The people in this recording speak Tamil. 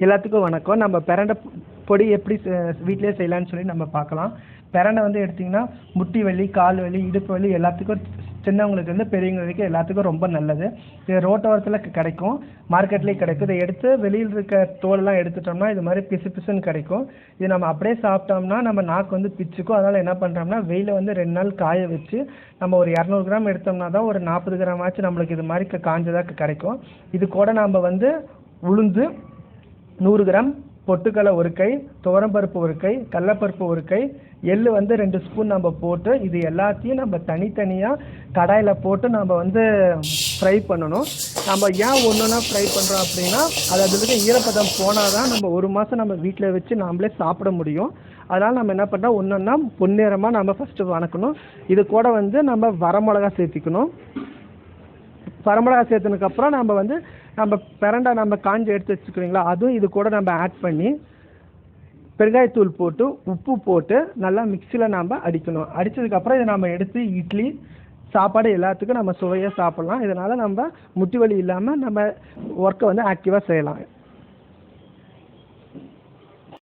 எல்லாத்துக்கும் வணக்கம். நம்ம பிரண்டை பொடி எப்படி செ- செய்யலான்னு சொல்லி நம்ம பார்க்கலாம். பிரண்டை வந்து எடுத்திங்கன்னா முட்டி வலி கால் வலி இடுப்பு வலி எல்லாத்துக்கும் சின்னவங்களுக்கு வந்து பெரியவங்களுக்கு எல்லாத்துக்கும் ரொம்ப நல்லது. இது ரோட்டோரத்தில் கிடைக்கும். மார்க்கெட்லேயும் கிடைக்கும். இதை எடுத்து வெளியில் இருக்க தோலெல்லாம் எடுத்துட்டோம்னா இது மாதிரி பிசு பிசுன்னு கிடைக்கும். இது நம்ம அப்படியே சாப்பிட்டோம்னா நம்ம நாக்கு வந்து பிச்சுக்கும். அதனால் என்ன பண்ணுறோம்னா வெயில வந்து ரெண்டு நாள் காய வச்சு நம்ம ஒரு இரநூறு கிராம் எடுத்தோம்னா தான் ஒரு நாற்பது கிராம் ஆச்சு நம்மளுக்கு இது மாதிரி காஞ்சதாக கிடைக்கும். இது கூட நம்ம வந்து உளுந்து நூறு கிராம் பொட்டுக்கடலை ஒரு கை துவரம்பருப்பு ஒரு கை கடலப்பருப்பு ஒரு கை எள்ளு வந்து ரெண்டு ஸ்பூன் நம்ம போட்டு இது எல்லாத்தையும் நம்ம தனித்தனியாக கடாயில் போட்டு நம்ம வந்து ஃப்ரை பண்ணணும். நம்ம ஏன் ஒன்று ஒன்றா ஃப்ரை பண்ணுறோம் அப்படின்னா அது அதுக்கு ஈரப்பதம் போனால் தான் நம்ம ஒரு மாதம் நம்ம வீட்டில் வச்சு நாமளே சாப்பிட முடியும். அதனால் நம்ம என்ன பண்ணுறோம் ஒன்று ஒன்றா பொன்னிறமாக நம்ம ஃபஸ்ட்டு வணக்கணும். இது கூட வந்து நம்ம வரமிளகா சேர்த்திக்கணும். வரமிளகா சேர்த்துனதுக்கப்புறம் நம்ம வந்து நம்ம பிரண்டை நம்ம காஞ்சி எடுத்து வச்சுக்கிறீங்களா அதுவும் இது கூட நம்ம ஆட் பண்ணி பெருங்காயத்தூள் போட்டு உப்பு போட்டு நல்லா மிக்சியில் நம்ம அடிக்கணும். அடித்ததுக்கப்புறம் இதை நம்ம எடுத்து இட்லி சாப்பாடு எல்லாத்துக்கும் நம்ம சுவையாக சாப்பிட்லாம். இதனால் நம்ம முட்டி வலி இல்லாமல் நம்ம ஒர்க்கை வந்து ஆக்டிவாக செய்யலாம்.